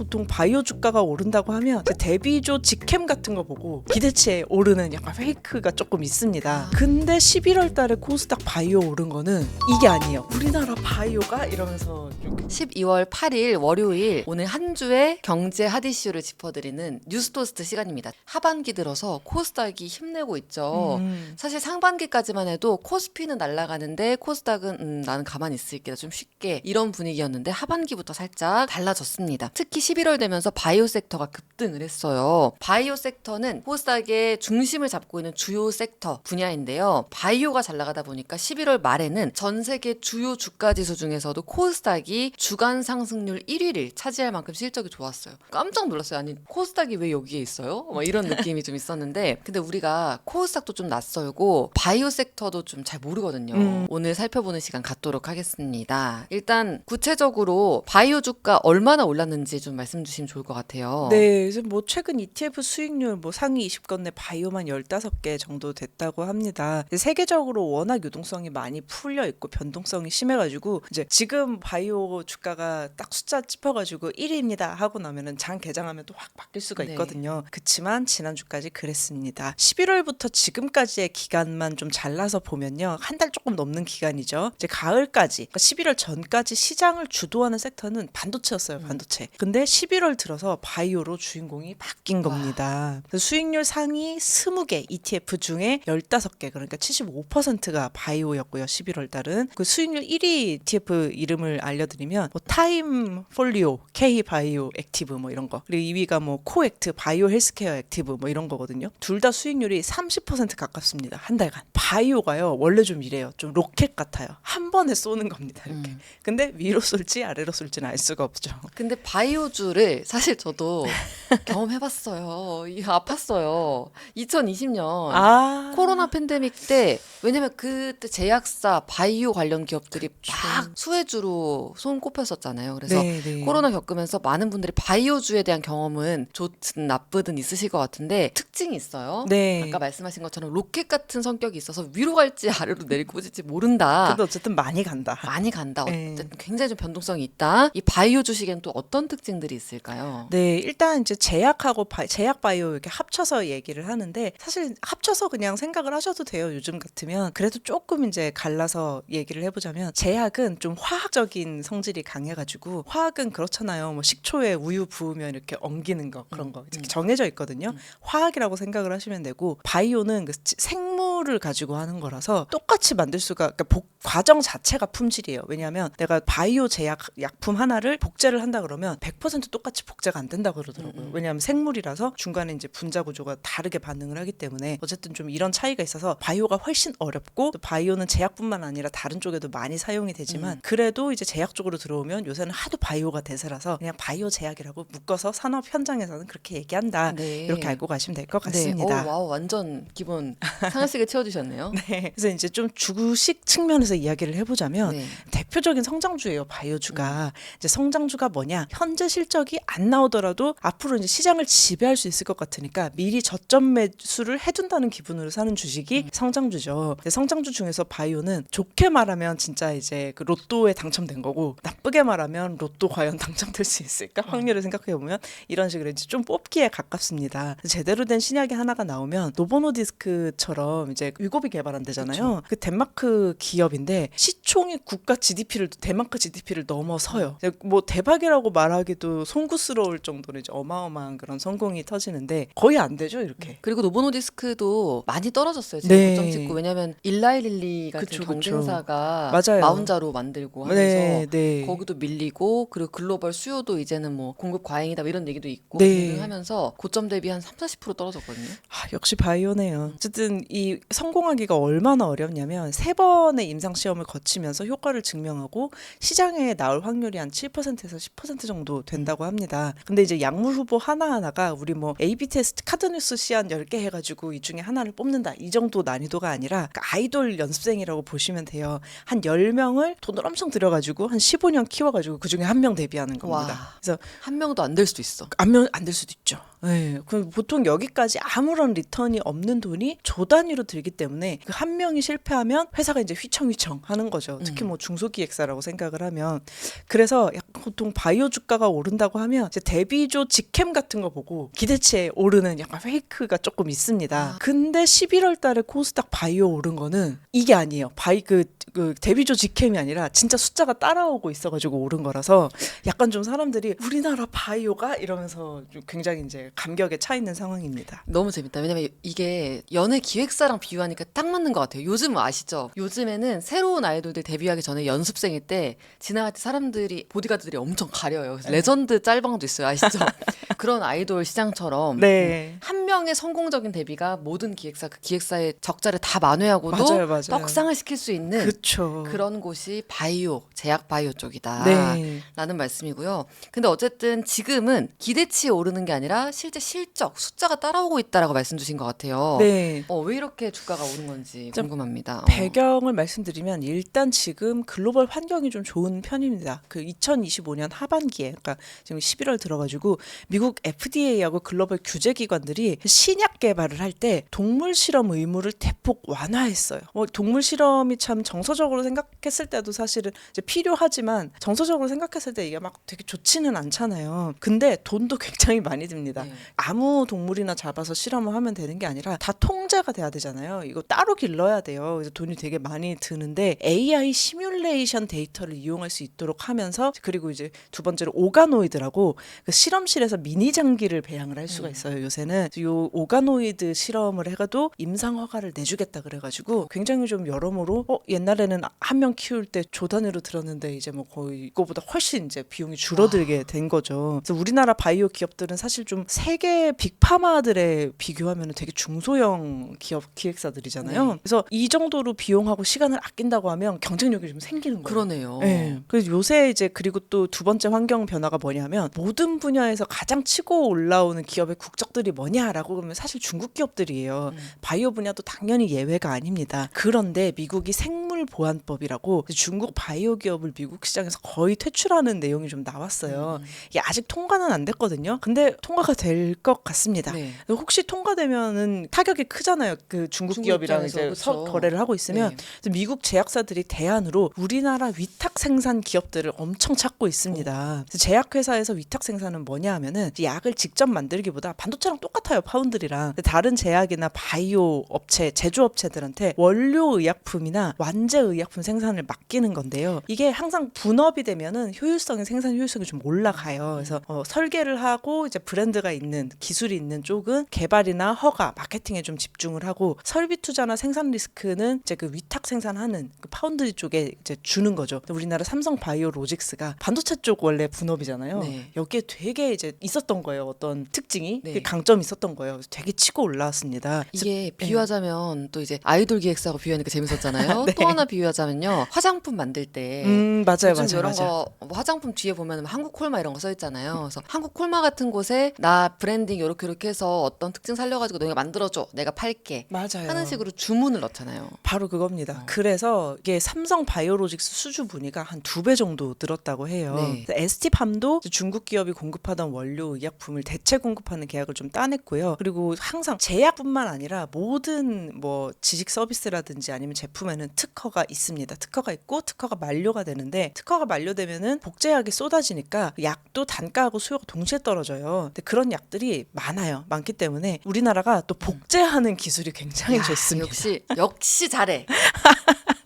보통 바이오 주가가 오른다고 하면 데비조 직캠 같은 거 보고 기대치에 오르는 약간 페이크가 조금 있습니다. 근데 11월 달에 코스닥 바이오 오른 거는 이게 아니에요. 우리나라 바이오가 이러면서 좀 12월 8일 월요일 오늘 한 주의 경제 핫 이슈를 짚어드리는 뉴스토스트 시간입니다. 하반기 들어서 코스닥이 힘내고 있죠. 음. 사실 상반기까지만 해도 코스피는 날아가는데 코스닥은 음, 나는 가만히 있을게 좀 쉽게 이런 분위기였는데 하반기부터 살짝 달라졌습니다. 특히 11월 되면서 바이오 섹터가 급등을 했어요. 바이오 섹터는 코스닥의 중심을 잡고 있는 주요 섹터 분야인데요. 바이오가 잘 나가다 보니까 11월 말에는 전 세계 주요 주가 지수 중에서도 코스닥이 주간 상승률 1위를 차지할 만큼 실적이 좋았어요. 깜짝 놀랐어요. 아니 코스닥이 왜 여기에 있어요? 막 이런 느낌이 좀 있었는데 근데 우리가 코스닥도 좀 낯설고 바이오 섹터도 좀 잘 모르거든요. 음. 오늘 살펴보는 시간 갖도록 하겠습니다. 일단 구체적으로 바이오 주가 얼마나 올랐는지 좀 말씀 주시면 좋을 것 같아요. 네, 그래서 뭐 최근 ETF 수익률 뭐 상위 20건 내 바이오만 15개 정도 됐다고 합니다. 세계적으로 워낙 유동성이 많이 풀려 있고 변동성이 심해가지고 이제 지금 바이오 주가가 딱 숫자 짚어가지고 1위입니다 하고 나면은 장 개장하면 또 확 바뀔 수가 네. 있거든요. 그치만 지난주까지 그랬습니다. 11월부터 지금까지의 기간만 좀 잘라서 보면요. 한 달 조금 넘는 기간이죠. 이제 가을까지, 그러니까 11월 전까지 시장을 주도하는 섹터는 반도체였어요, 음. 반도체. 근데 11월 들어서 바이오로 주인공이 바뀐 와. 겁니다. 그래서 수익률 상위 20개 ETF 중에 15개, 그러니까 75%가 바이오였고요, 11월 달은. 그 수익률 1위 ETF 이름을 알려드리면, 뭐 타임 폴리오, K 바이오 액티브 뭐 이런 거. 그리고 2위가 뭐 코액트, 바이오 헬스케어 액티브 뭐 이런 거거든요. 둘 다 수익률이 30% 가깝습니다. 한 달간. 바이오가요, 원래 좀 이래요. 좀 로켓 같아요. 한 번에 쏘는 겁니다, 이렇게. 음. 근데 위로 쏠지 아래로 쏠지는 알 수가 없죠. 근데 바이오 주를 사실 저도 경험해봤어요. 이게 아팠어요. 2020년 아. 코로나 팬데믹 때 왜냐면 그때 제약사 바이오 관련 기업들이 막 수혜주로 손 꼽혔었잖아요. 그래서 네, 네. 코로나 겪으면서 많은 분들이 바이오주에 대한 경험은 좋든 나쁘든 있으실 것 같은데 특징이 있어요. 네. 아까 말씀하신 것처럼 로켓 같은 성격이 있어서 위로 갈지 아래로 내릴 꽂을지 모른다. 근데 어쨌든 많이 간다. 많이 간다. 네. 어쨌든 굉장히 좀 변동성이 있다. 이 바이오 주식에는 또 어떤 특징들이 있을까요? 네, 일단 이제 제약하고 바, 제약 바이오 이렇게 합쳐서 얘기를 하는데 사실 합쳐서 그냥 생각을 하셔도 돼요. 요즘 같으면 그래도 조금 이제 갈라서 얘기를 해보자면 제약은 좀 화학적인 성질이 강해가지고 화학은 그렇잖아요. 뭐 식초에 우유 부으면 이렇게 엉기는 거 그런 거 이렇게 정해져 있거든요. 화학이라고 생각을 하시면 되고 바이오는 그 지- 생물을 가지고 하는 거라서 똑같이 만들 수가 그러니까 복, 과정 자체가 품질이에요. 왜냐하면 내가 바이오 제약 약품 하나를 복제를 한다 그러면 100% 똑같이 복제가 안 된다고 그러더라고요. 음, 음. 왜냐하면 생물이라서 중간에 이제 분자 구조가 다르게 반응을 하기 때문에 어쨌든 좀 이런 차이가 있어서 바이오가 훨씬 어렵고 또 바이오는 제약뿐만 아니라 다른 쪽에도 많이 사용이 되지만 음. 그래도 이제 제약 쪽으로 들어오면 요새는 하도 바이오가 대세라서 그냥 바이오 제약이라고 묶어서 산업 현장에서는 그렇게 얘기한다. 네. 이렇게 알고 가시면 될것 네. 같습니다. 어, 와우, 완전 기본 상식을 채워주셨네요. 네. 그래서 이제 좀 주식 측면에서 이야기를 해보자면 네. 대표적인 성장주예요 바이오주가 이제 성장주가 뭐냐 현재 실적이 안 나오더라도 앞으로 이제 시장을 지배할 수 있을 것 같으니까 미리 저점 매수를 해둔다는 기분으로 사는 주식이 성장주죠. 근데 성장주 중에서 바이오는 좋게 말하면 진짜 이제 그 로또에 당첨된 거고 나쁘게 말하면 로또 과연 당첨될 수 있을까? 확률을 생각해 보면 이런 식으로 이제 좀 뽑기에 가깝습니다. 제대로 된 신약이 하나가 나오면 노보노디스크처럼 이제 위고비 개발한대잖아요. 그 덴마크 기업인데 시총이 국가 GDP를 덴마크 GDP를 넘어서요. 이제 뭐 대박이라고 말하기도 송구스러울 정도로 이제 어마 어마한 그런 성공이 터지는데 거의 안 되죠 이렇게. 그리고 노보노디스크도 많이 떨어졌어요. 지금 네. 고점 찍고 왜냐면 일라이릴리 같은 그쵸, 그쵸. 경쟁사가 맞아요. 마운자로 만들고 하면서 네, 네. 거기도 밀리고 그리고 글로벌 수요도 이제는 뭐 공급 과잉이다 뭐 이런 얘기도 있고 네. 등등하면서 고점 대비 한 3, 40% 떨어졌거든요. 아, 역시 바이오네요. 어쨌든 이 성공하기가 얼마나 어렵냐면 세 번의 임상 시험을 거치면서 효과를 증명하고 시장에 나올 확률이 한 7%에서 10% 정도 된다고 합니다. 근데 이제 약물 후보 하나하나가 우리 뭐 A/B 테스트 카드뉴스 시안 10개 해 가지고 이 중에 하나를 뽑는다. 이 정도 난이도가 아니라 그러니까 아이돌 연습생이라고 보시면 돼요. 한 10명을 돈을 엄청 들여 가지고 한 15년 키워 가지고 그 중에 한 명 데뷔하는 겁니다. 와. 그래서 한 명도 안 될 수도 있어. 안 될 수도 있죠. 네, 그 보통 여기까지 아무런 리턴이 없는 돈이 조 단위로 들기 때문에 그 한 명이 실패하면 회사가 이제 휘청휘청 하는 거죠. 특히 음. 뭐 중소기획사라고 생각을 하면 그래서 약간 보통 바이오 주가가 오른다고 하면 이제 데비조 직캠 같은 거 보고 기대치에 오르는 약간 페이크가 조금 있습니다. 아. 근데 11월 달에 코스닥 바이오 오른 거는 이게 아니에요. 바이 그, 그 데비조 직캠이 아니라 진짜 숫자가 따라오고 있어가지고 오른 거라서 약간 좀 사람들이 우리나라 바이오가 이러면서 좀 굉장히 이제 감격에 차 있는 상황입니다. 너무 재밌다. 왜냐면 이게 연예 기획사랑 비유하니까 딱 맞는 것 같아요. 요즘 아시죠? 요즘에는 새로운 아이돌들 데뷔하기 전에 연습생일 때 지나갈 때 사람들이 보디가드들이 엄청 가려요. 그래서 레전드 짤방도 있어요. 아시죠? 그런 아이돌 시장처럼 네. 한 명의 성공적인 데뷔가 모든 기획사 그 기획사의 적자를 다 만회하고도 맞아요, 맞아요. 떡상을 시킬 수 있는 그렇죠. 그런 곳이 바이오, 제약 바이오 쪽이다. 네. 라는 말씀이고요. 근데 어쨌든 지금은 기대치에 오르는 게 아니라 실제 실적, 숫자가 따라오고 있다라고 말씀 주신 것 같아요. 네. 어, 왜 이렇게 주가가 오른 건지 좀 궁금합니다. 어. 배경을 말씀드리면 일단 지금 글로벌 환경이 좀 좋은 편입니다. 그 2025년 하반기에 그러니까 지금 11월 들어가지고 미국 FDA하고 글로벌 규제 기관들이 신약 개발을 할 때 동물 실험 의무를 대폭 완화했어요. 뭐 동물 실험이 참 정서적으로 생각했을 때도 사실은 이제 필요하지만 정서적으로 생각했을 때 이게 막 되게 좋지는 않잖아요. 근데 돈도 굉장히 많이 듭니다. 네. 아무 동물이나 잡아서 실험을 하면 되는 게 아니라 다 통제가 돼야 되잖아요. 이거 따로 길러야 돼요. 그래서 돈이 되게 많이 드는데 AI 시뮬레이션 데이터를 이용할 수 있도록 하면서 그리고 이제 두 번째로 오가노이드라고 그 실험실에서 미니 장기를 배양을 할 수가 있어요. 요새는 요 오가노이드 실험을 해가도 임상 허가를 내주겠다 그래가지고 굉장히 좀 여러모로 어 옛날에는 한 명 키울 때 조 단위로 들었는데 이제 뭐 거의 이거보다 훨씬 이제 비용이 줄어들게 된 거죠. 그래서 우리나라 바이오 기업들은 사실 좀 세계 빅파마들에 비교하면 되게 중소형 기업 기획사들이잖아요. 네. 그래서 이 정도로 비용하고 시간을 아낀다고 하면 경쟁력이 좀 생기는 거예요. 그러네요. 네. 그래서 요새 이제 그리고 또 두 번째 환경 변화가 뭐냐면 모든 분야에서 가장 치고 올라오는 기업의 국적들이 뭐냐라고 그러면 사실 중국 기업들이에요. 음. 바이오 분야도 당연히 예외가 아닙니다. 그런데 미국이 생물 보안법이라고 중국 바이오 기업을 미국 시장에서 거의 퇴출하는 내용이 좀 나왔어요. 음. 이게 아직 통과는 안 됐거든요. 근데 통과가 될 것 같습니다. 네. 혹시 통과되면은 타격이 크잖아요. 그 중국, 중국 기업이랑 이제 서. 거래를 하고 있으면 네. 미국 제약사들이 대안으로 우리나라 위탁 생산 기업들을 엄청 찾고 있습니다. 그래서 제약회사에서 위탁 생산은 뭐냐 하면은 약을 직접 만들기보다 반도체랑 똑같아요. 파운드리랑. 다른 제약이나 바이오 업체, 제조업체들한테 원료 의약품이나 완제 의약품 생산을 맡기는 건데요. 이게 항상 분업이 되면은 효율성이 생산 효율성이 좀 올라가요. 그래서 어, 설계를 하고 이제 브랜드가 있는 기술이 있는 쪽은 개발이나 허가, 마케팅에 좀 집중을 하고 설비 투자나 생산 리스크는 이제 그 위탁 생산하는 그 파운드리 쪽에 이제 주는 거죠. 우리나라 삼성 바이오 로직스가 반도체 쪽 원래 분업이잖아요. 네. 여기에 되게 이제 있었던 거예요. 어떤 특징이 네. 그 강점이 있었던 거예요. 그래서 되게 치고 올라왔습니다. 이게 비유하자면 또 이제 아이돌 기획사고 비유하니까 재밌었잖아요. 네. 또 하나 비유하자면요. 화장품 만들 때 음 맞아요, 맞아요, 이런 맞아요. 거뭐 화장품 뒤에 보면 한국 콜마 이런 거 써 있잖아요. 그래서 한국 콜마 같은 곳에 나 브랜딩 이렇게 이렇게 해서 어떤 특징 살려가지고 너가 만들어줘, 내가 팔게 맞아요. 하는 식으로 주문을 넣잖아요. 바로 어. 그겁니다. 그래서 이게 삼성 바이오로직스 수주 분위가 한 두 배 정도 늘었다고 해요. 네. ST팜도 중국 기업이 공급하던 원료 의약품을 대체 공급하는 계약을 좀 따냈고요. 그리고 항상 제약뿐만 아니라 모든 뭐 지식 서비스라든지 아니면 제품에는 특허가 있습니다. 특허가 있고 특허가 만료가 되는데 특허가 만료되면은 복제약이 쏟아지니까 약도 단가하고 수요가 동시에 떨어져요. 근데 그런 약들이 많아요. 많기 때문에 우리나라가 또 복제하는 기술이 굉장히 야, 좋습니다. 역시 역시 잘해.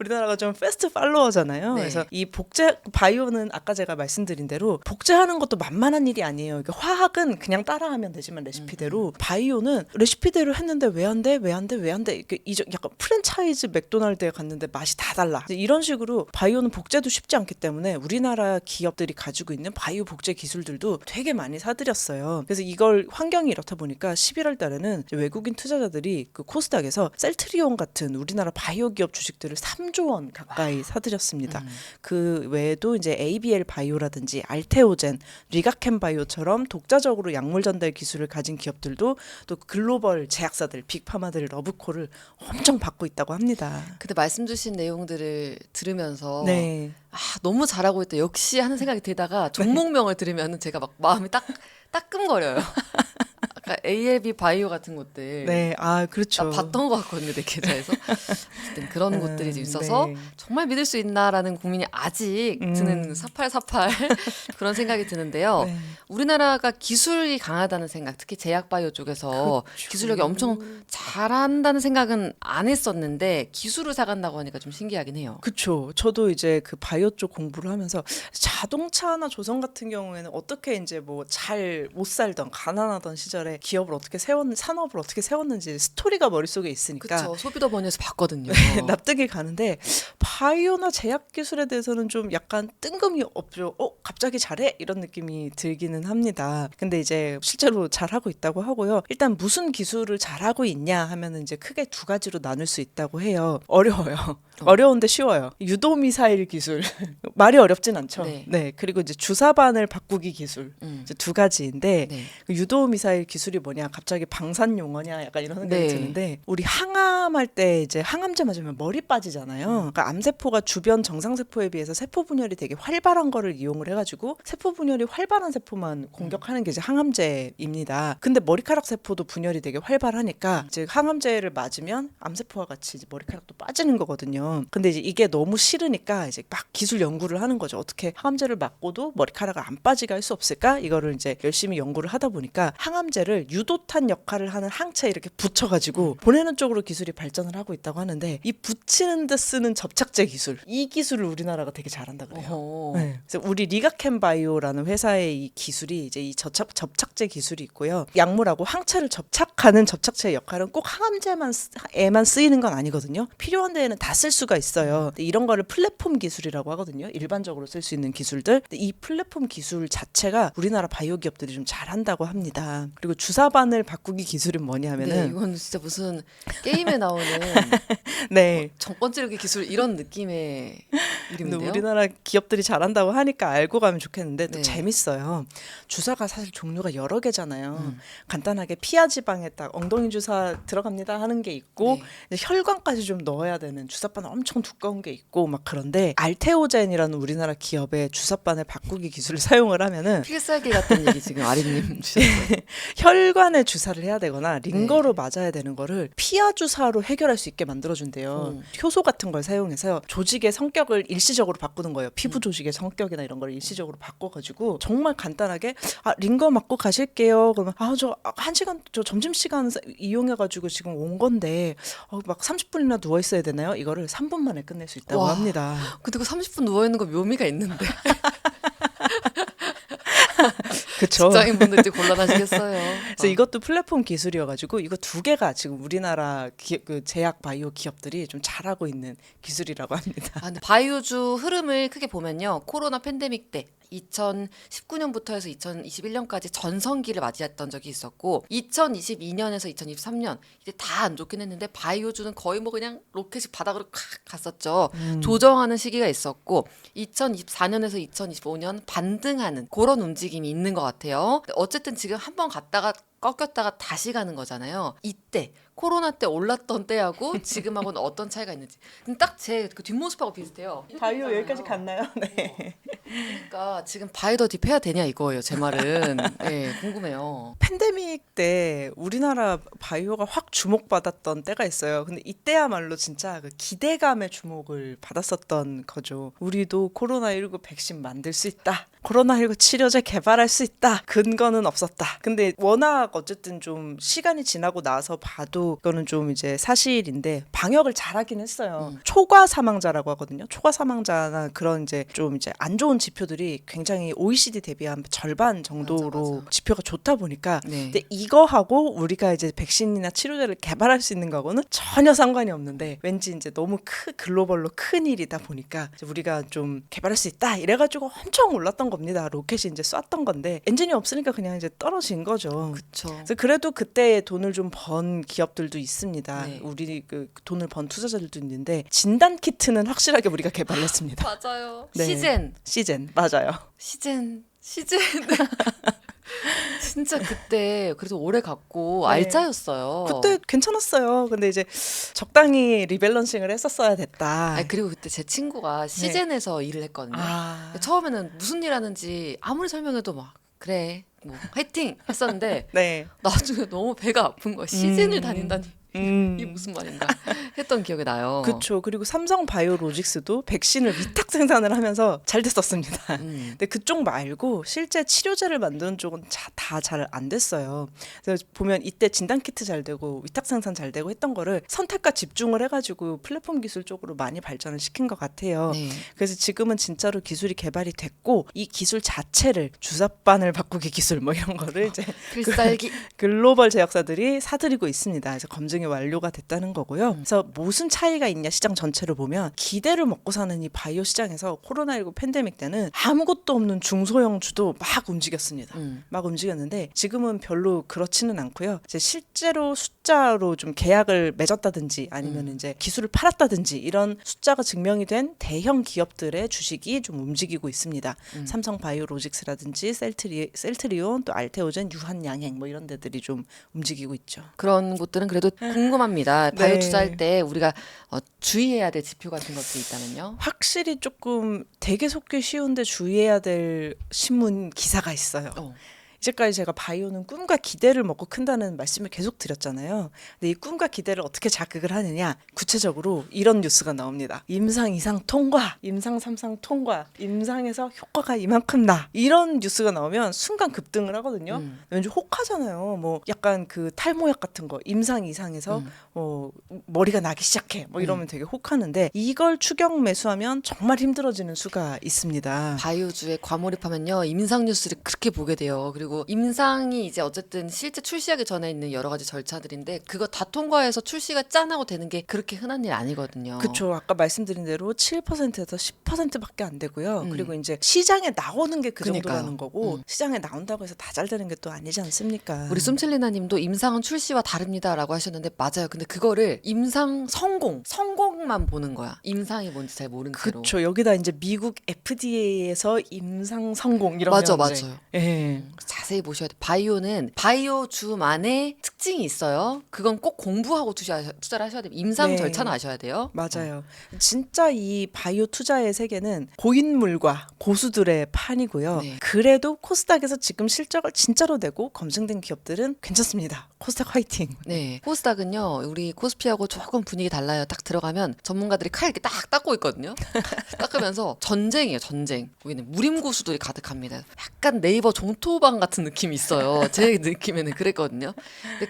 우리나라가 좀 패스트 팔로워잖아요. 네. 그래서 이 복제 바이오는 아까 제가 말씀드린 대로 복제하는 것도 만만한 일이 아니에요. 그러니까 화학은 그냥 따라하면 되지만 레시피대로 바이오는 레시피대로 했는데 왜 안 돼? 왜 안 돼? 왜 안 돼? 이게 이제 약간 프랜차이즈 맥도날드에 갔는데 맛이 다 달라. 이런 식으로 바이오는 복제도 쉽지 않기 때문에 우리나라 기업들이 가지고 있는 바이오 복제 기술들도 되게 많이 사들였어요. 그래서 이걸 환경이 이렇다 보니까 11월 달에는 외국인 투자자들이 그 코스닥에서 셀트리온 같은 우리나라 바이오 기업 주식들을 3조 원 가까이 사들였습니다. 그 외에도 이제 ABL 바이오라든지 알테오젠, 리가켄 바이오처럼 독자적으로 약물 전달 기술을 가진 기업들도 또 글로벌 제약사들, 빅파마들 러브콜을 엄청 받고 있다고 합니다. 근데 말씀 주신 내용들을 들으면서 네. 아, 너무 잘하고 있다. 역시 하는 생각이 들다가 종목명을 들으면 제가 막 마음이 딱 따끔거려요. 그러니까 ALB 바이오 같은 곳들. 네, 아 그렇죠. 나 봤던 것 같거든요, 내 계좌에서. 어쨌든 그런 곳들이 좀 있어서 네. 정말 믿을 수 있나라는 고민이 아직 음. 드는 사팔사팔 그런 생각이 드는데요. 네. 우리나라가 기술이 강하다는 생각, 특히 제약 바이오 쪽에서 그렇죠. 기술력이 엄청 잘한다는 생각은 안 했었는데 기술을 사간다고 하니까 좀 신기하긴 해요. 그쵸. 저도 이제 그 바이오 쪽 공부를 하면서 자동차나 조선 같은 경우에는 어떻게 이제 뭐 잘 못 살던 가난하던 시절에 기업을 어떻게 세웠는 산업을 어떻게 세웠는지 스토리가 머릿속에 있으니까 그렇죠. 소비더 버니에서 봤거든요. 납득이 가는데 바이오나 제약 기술에 대해서는 좀 약간 뜬금이 없죠. 어, 갑자기 잘해? 이런 느낌이 들기는 합니다. 근데 이제 실제로 잘하고 있다고 하고요. 일단 무슨 기술을 잘하고 있냐 하면은 이제 크게 두 가지로 나눌 수 있다고 해요. 어려워요. 어 려운데 쉬워요. 유도 미사일 기술. 말이 어렵진 않죠. 네. 그리고 이제 주사반을 바꾸기 기술. 음. 두 가지인데 네. 그 유도 미사일 기술 이 뭐냐 갑자기 방산 용어냐 약간 이런 생각이 네. 드는데 우리 항암할 때 이제 항암제 맞으면 머리 빠지잖아요. 그러니까 암세포가 주변 정상 세포에 비해서 세포 분열이 되게 활발한 거를 이용을 해가지고 세포 분열이 활발한 세포만 공격하는 게 이제 항암제입니다. 근데 머리카락 세포도 분열이 되게 활발하니까 이제 항암제를 맞으면 암세포와 같이 머리카락도 빠지는 거거든요. 근데 이제 이게 너무 싫으니까 이제 막 기술 연구를 하는 거죠. 어떻게 항암제를 맞고도 머리카락을 안 빠지게 할 수 없을까? 이거를 이제 열심히 연구를 하다 보니까 항암제를 유도탄 역할을 하는 항체에 이렇게 붙여가지고 보내는 쪽으로 기술이 발전을 하고 있다고 하는데 이 붙이는 데 쓰는 접착제 기술 이 기술을 우리나라가 되게 잘한다 그래요. 네. 그래서 우리 리가캠 바이오라는 회사의 이 기술이 이제 이 접착, 접착제 기술이 있고요. 약물하고 항체를 접착하는 접착제의 역할은 꼭 항암제만 쓰- 에만 쓰이는 건 아니거든요. 필요한 데에는 다 쓸 수가 있어요. 근데 이런 거를 플랫폼 기술이라고 하거든요. 일반적으로 쓸 수 있는 기술들. 이 플랫폼 기술 자체가 우리나라 바이오 기업들이 좀 잘한다고 합니다. 그리고 주사반을 바꾸기 기술은 네, 뭐냐면은 이건 진짜 무슨 게임에 나오는 네. 정권 찌르기 기술 이런 느낌의 이름인데요. 우리나라 기업들이 잘한다고 하니까 알고 가면 좋겠는데 또 네. 재밌어요. 주사가 사실 종류가 여러 개잖아요. 음. 간단하게 피하 지방에 딱 엉덩이 주사 들어갑니다 하는 게 있고 네. 혈관까지 좀 넣어야 되는 주사바는 엄청 두꺼운 게 있고 막 그런데 알테오젠이라는 우리나라 기업의 주사바늘 바꾸기 기술을 사용을 하면은 필살기 같은 얘기 지금 아리님 주셨어요. 혈관에 주사를 해야 되거나 네. 링거로 맞아야 되는 거를 피하 주사로 해결할 수 있게 만들어준대요. 음. 효소 같은 걸 사용해서 조직의 성격을 일시적으로 바꾸는 거예요. 음. 피부 조직의 성격이나 이런 걸 일시적으로 바꿔가지고 정말 간단하게 아 링거 맞고 가실게요. 그러면 아 저 한 시간 저 점심 시간 이용해가지고 지금 온 건데 어, 막 30분이나 누워 있어야 되나요? 이거를 3분 만에 끝낼 수 있다고 와. 합니다. 근데 그 30분 누워 있는 거 묘미가 있는데 그렇죠. 직장인 분들 이제 곤란하시겠어요. 그래서 이것도 플랫폼 기술이어가지고 이거 두 개가 지금 우리나라 기, 그 제약 바이오 기업들이 좀 잘하고 있는 기술이라고 합니다. 아, 근데 바이오주 흐름을 크게 보면요. 코로나 팬데믹 때 2019년부터 해서 2021년까지 전성기를 맞이했던 적이 있었고 2022년에서 2023년 이때 다안 좋긴 했는데 바이오주는 거의 뭐 그냥 로켓이 바닥으로 콱 갔었죠. 조정하는 시기가 있었고 2024년에서 2025년 반등하는 그런 움직임이 있는 것 같아요. 어쨌든 지금 한번 갔다가 꺾였다가 다시 가는 거잖아요. 이때 코로나 때 올랐던 때하고 지금하고는 어떤 차이가 있는지 딱 제 그 뒷모습하고 비슷해요. 바이오 여기까지 갔나요? 네. 그러니까 지금 바이더 딥 해야 되냐 이거예요. 제 말은 네, 궁금해요. 팬데믹 때 우리나라 바이오가 확 주목받았던 때가 있어요. 근데 이때야말로 진짜 그 기대감에 주목을 받았었던 거죠. 우리도 코로나 19 백신 만들 수 있다. 코로나19 치료제 개발할 수 있다. 근거는 없었다. 근데 워낙 어쨌든 좀 시간이 지나고 나서 봐도 그거는 좀 이제 사실인데 방역을 잘하긴 했어요. 음. 초과 사망자라고 하거든요. 초과 사망자나 그런 이제 좀 이제 안 좋은 지표들이 굉장히 OECD 대비한 절반 정도로 맞아, 맞아. 지표가 좋다 보니까 네. 근데 이거하고 우리가 이제 백신이나 치료제를 개발할 수 있는 거하고는 전혀 상관이 없는데 왠지 이제 너무 크 글로벌로 큰 일이다 보니까 우리가 좀 개발할 수 있다 이래가지고 엄청 올랐던 겁니다. 로켓이 이제 쐈던 건데 엔진이 없으니까 그냥 이제 떨어진 거죠. 그렇죠. 그래서 그래도 그때 돈을 좀 번 기업들도 있습니다. 네. 우리 그 돈을 번 투자자들도 있는데 진단 키트는 확실하게 우리가 개발했습니다. 맞아요. 네. 시젠, 시젠 맞아요. 시젠, 시젠. 진짜 그때 그래도 오래 갔고 네. 알짜였어요. 그때 괜찮았어요. 근데 이제 적당히 리밸런싱을 했었어야 됐다. 아니, 그리고 그때 제 친구가 시젠에서 일을 했거든요. 아. 처음에는 무슨 일 하는지 아무리 설명해도 막 그래 뭐 화이팅 했었는데 네. 나중에 너무 배가 아픈 거야. 시즌을 음. 다닌다니 음. 이게 무슨 말인가 했던 기억이 나요. 그렇죠. 그리고 삼성 바이오로직스도 백신을 위탁 생산을 하면서 잘 됐었습니다. 음. 근데 그쪽 말고 실제 치료제를 만드는 쪽은 다 잘 안 됐어요. 그래서 보면 이때 진단 키트 잘 되고 위탁 생산 잘 되고 했던 거를 선택과 집중을 해가지고 플랫폼 기술 쪽으로 많이 발전을 시킨 것 같아요. 네. 그래서 지금은 진짜로 기술이 개발이 됐고 이 기술 자체를 주사바늘 바꾸기 기술 뭐 이런 거를 이제 필살기 글로벌 제약사들이 사들이고 있습니다. 그래서 검증이 완료가 됐다는 거고요. 그래서 무슨 차이가 있냐 시장 전체를 보면 기대를 먹고 사는 이 바이오 시장에서 코로나19 팬데믹 때는 아무것도 없는 중소형 주도 막 움직였습니다. 음. 막 움직였는데 지금은 별로 그렇지는 않고요. 이제 실제로 숫자로 좀 계약을 맺었다든지 아니면 이제 기술을 팔았다든지 이런 숫자가 증명이 된 대형 기업들의 주식이 좀 움직이고 있습니다. 삼성 바이오로직스라든지 셀트리 셀트리온 또 알테오젠 유한양행 뭐 이런 데들이 좀 움직이고 있죠. 그런 곳들은 그래도 궁금합니다. 바이오 네. 투자할 때 우리가 어, 주의해야 될 지표 같은 것도 있다면요. 확실히 조금 되게 속기 쉬운데 주의해야 될 신문 기사가 있어요. 어. 이제까지 제가 바이오는 꿈과 기대를 먹고 큰다는 말씀을 계속 드렸잖아요. 근데 이 꿈과 기대를 어떻게 자극을 하느냐? 구체적으로 이런 뉴스가 나옵니다. 임상 이상 통과, 임상 삼상 통과, 임상에서 효과가 이만큼 나. 이런 뉴스가 나오면 순간 급등을 하거든요. 음. 왠지 혹하잖아요. 뭐 약간 그 탈모약 같은 거 임상 이상에서 음. 어 머리가 나기 시작해. 뭐 이러면 되게 혹하는데 이걸 추격 매수하면 정말 힘들어지는 수가 있습니다. 바이오주에 과몰입하면요 임상 뉴스를 그렇게 보게 돼요. 그리고 임상이 이제 어쨌든 실제 출시하기 전에 있는 여러 가지 절차들인데 그거 다 통과해서 출시가 짠하고 되는 게 그렇게 흔한 일 아니거든요. 그렇죠. 아까 말씀드린 대로 7%에서 10%밖에 안 되고요. 음. 그리고 이제 시장에 나오는 게 그. 정도라는 거고 음. 시장에 나온다고 해서 다 잘 되는 게 또 아니지 않습니까? 우리 쏨첼리나님도 임상은 출시와 다릅니다라고 하셨는데 맞아요. 근데 그거를 임상 성공 성공 만 보는 거야. 임상이 뭔지 잘 모른 채로. 그렇죠. 여기다 이제 미국 FDA에서 임상 성공 이런 맞아 이제- 맞아요. 예. 자세히 보셔야 돼. 바이오는 바이오주만의 특징이 있어요. 그건 꼭 공부하고 투자, 투자를 하셔야 돼요. 임상 네. 절차는 아셔야 돼요. 맞아요. 진짜 이 바이오 투자의 세계는 고인물과 고수들의 판이고요. 네. 그래도 코스닥에서 지금 실적을 진짜로 내고 검증된 기업들은 괜찮습니다. 코스닥 화이팅. 네. 코스닥은요, 우리 코스피하고 조금 분위기 달라요. 딱 들어가면 전문가들이 칼 이렇게 딱 닦고 있거든요. 닦으면서 전쟁이에요, 전쟁. 여기는 무림고수들이 가득합니다. 약간 네이버 종토방 같은 느낌이 있어요. 제 느낌에는 그랬거든요.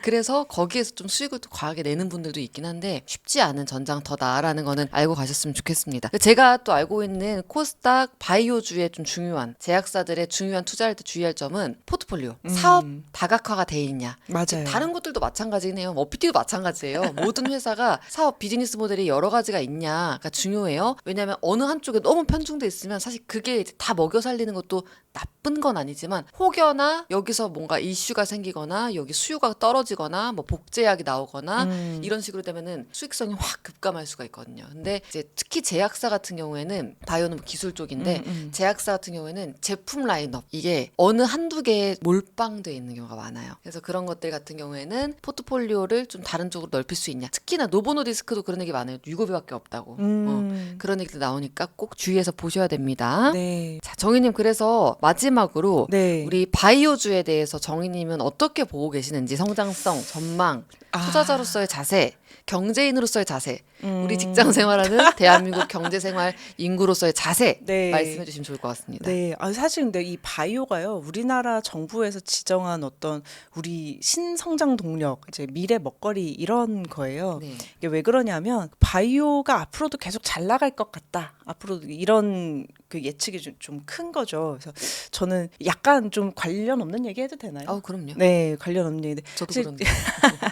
그래서 거기에서 좀 수익을 또 과하게 내는 분들도 있긴 한데 쉽지 않은 전장터다라는 거는 알고 가셨으면 좋겠습니다. 제가 또 알고 있는 코스닥 바이오주의 좀 중요한 제약사들의 중요한 투자할 때 주의할 점은 포트폴리오, 사업 다각화가 돼 있냐. 맞아요. 다른 것들도 마찬가지네요. 뭐 OPT도 마찬가지예요. 모든 회사가 사업 비즈니스 모델이 여러 가지가 있냐가 중요해요. 왜냐하면 어느 한쪽에 너무 편중돼 있으면 사실 그게 다 먹여 살리는 것도 나쁜 건 아니지만 혹여나 여기서 뭔가 이슈가 생기거나 여기 수요가 떨어지거나 뭐 복제약이 나오거나 음. 이런 식으로 되면은 수익성이 확 급감할 수가 있거든요. 근데 이제 특히 제약사 같은 경우에는 바이오는 뭐 기술 쪽인데 음, 음. 제약사 같은 경우에는 제품 라인업 이게 어느 한두 개에 몰빵돼 있는 경우가 많아요. 그래서 그런 것들 같은 경우에는 포트폴리오를 좀 다른 쪽으로 넓힐 수 있냐. 특히나 노보노 디스크도 그런 얘기 많아요. 유고비밖에 없다고. 어, 음. 그런 얘기도 나오니까 꼭 주의해서 보셔야 됩니다. 네. 자, 정희님 그래서 마지막으로 네. 우리 바이오주에 대해서 정희님은 어떻게 보고 계시는지 성장성, 전망, 아. 투자자로서의 자세, 경제인으로서의 자세, 음. 우리 직장 생활하는 대한민국 경제 생활 인구로서의 자세 네. 말씀해 주시면 좋을 것 같습니다. 네, 아, 사실 근데 이 바이오가요, 우리나라 정부에서 지정한 어떤 우리 신성장 동력, 이제 미래 먹거리 이런 거예요. 네. 이게 왜 그러냐면 바이오가 앞으로도 계속 잘 나갈 것 같다. 앞으로도 이런 그 예측이 좀 큰 거죠. 그래서 저는 약간 좀 관련 없는 얘기 해도 되나요? 아우 그럼요. 네, 관련 없는 얘기인데 저도 그런데.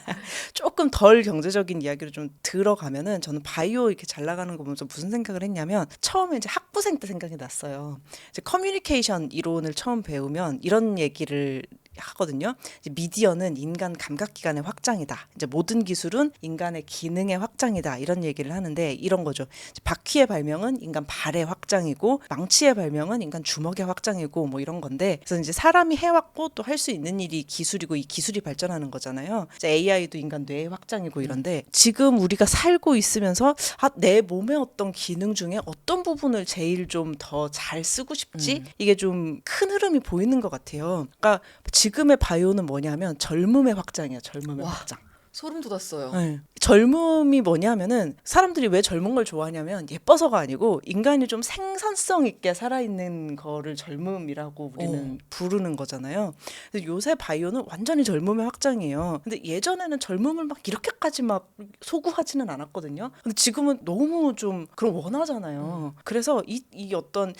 조금 덜 경제적인 이야기로 좀 들어가면은 저는 바이오 이렇게 잘 나가는 거 보면서 무슨 생각을 했냐면 처음에 이제 학부생 때 생각이 났어요. 이제 커뮤니케이션 이론을 처음 배우면 이런 얘기를 하거든요. 미디어는 인간 감각 기관의 확장이다. 이제 모든 기술은 인간의 기능의 확장이다. 이런 얘기를 하는데 이런 거죠. 바퀴의 발명은 인간 발의 확장이고 망치의 발명은 인간 주먹의 확장이고 뭐 이런 건데 그래서 이제 사람이 해왔고 또 할 수 있는 일이 기술이고 이 기술이 발전하는 거잖아요. 이제 AI도 인간 뇌의 확장이고 이런데 지금 우리가 살고 있으면서 아, 내 몸의 어떤 기능 중에 어떤 부분을 제일 좀 더 잘 쓰고 싶지? 이게 좀 큰 흐름이 보이는 것 같아요. 그러니까 지금의 바이오는 뭐냐면 젊음의 확장이에요. 젊음의 와. 확장. 소름 돋았어요. 네. 젊음이 뭐냐면은 사람들이 왜 젊은 걸 좋아하냐면 예뻐서가 아니고 인간이 좀 생산성 있게 살아있는 거를 젊음이라고 우리는 부르는 거잖아요. 근데 요새 바이오는 완전히 젊음의 확장이에요. 근데 예전에는 젊음을 막 이렇게까지 막 소구하지는 않았거든요. 근데 지금은 너무 좀 그런 원하잖아요. 그래서 이, 이 어떤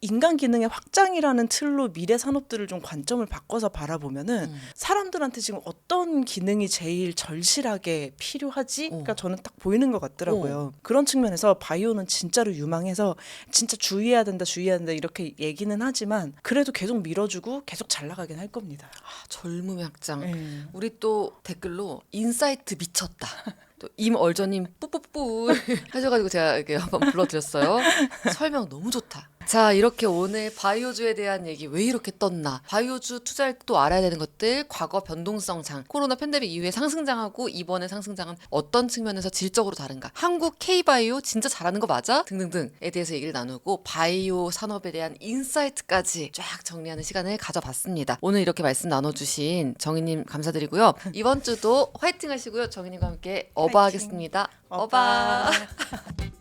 인간 기능의 확장이라는 틀로 미래 산업들을 좀 관점을 바꿔서 바라보면은 음. 사람들한테 지금 어떤 기능이 제일 절실하게 필요하지? 그러니까 어. 저는 딱 보이는 것 같더라고요. 그런 측면에서 바이오는 진짜로 유망해서 진짜 주의해야 된다, 주의해야 된다 이렇게 얘기는 하지만 그래도 계속 밀어주고 계속 잘 나가긴 할 겁니다. 아, 젊음의 확장. 네. 우리 또 댓글로 인사이트 미쳤다. 또 임얼저님 뿌뿌뿌 하셔가지고 제가 이렇게 한번 불러드렸어요. 설명 너무 좋다. 자 이렇게 오늘 바이오주에 대한 얘기 왜 이렇게 떴나? 바이오주 또 알아야 되는 것들 과거 변동성 장 코로나 팬데믹 이후에 상승장하고 이번에 상승장은 어떤 측면에서 질적으로 다른가? 한국 K바이오 진짜 잘하는 거 맞아? 등등등에 대해서 얘기를 나누고 바이오 산업에 대한 인사이트까지 쫙 정리하는 시간을 가져봤습니다. 오늘 이렇게 말씀 나눠주신 정희님 감사드리고요. 이번 주도 화이팅 하시고요. 정희님과 함께 어바하겠습니다. 어바. 어바.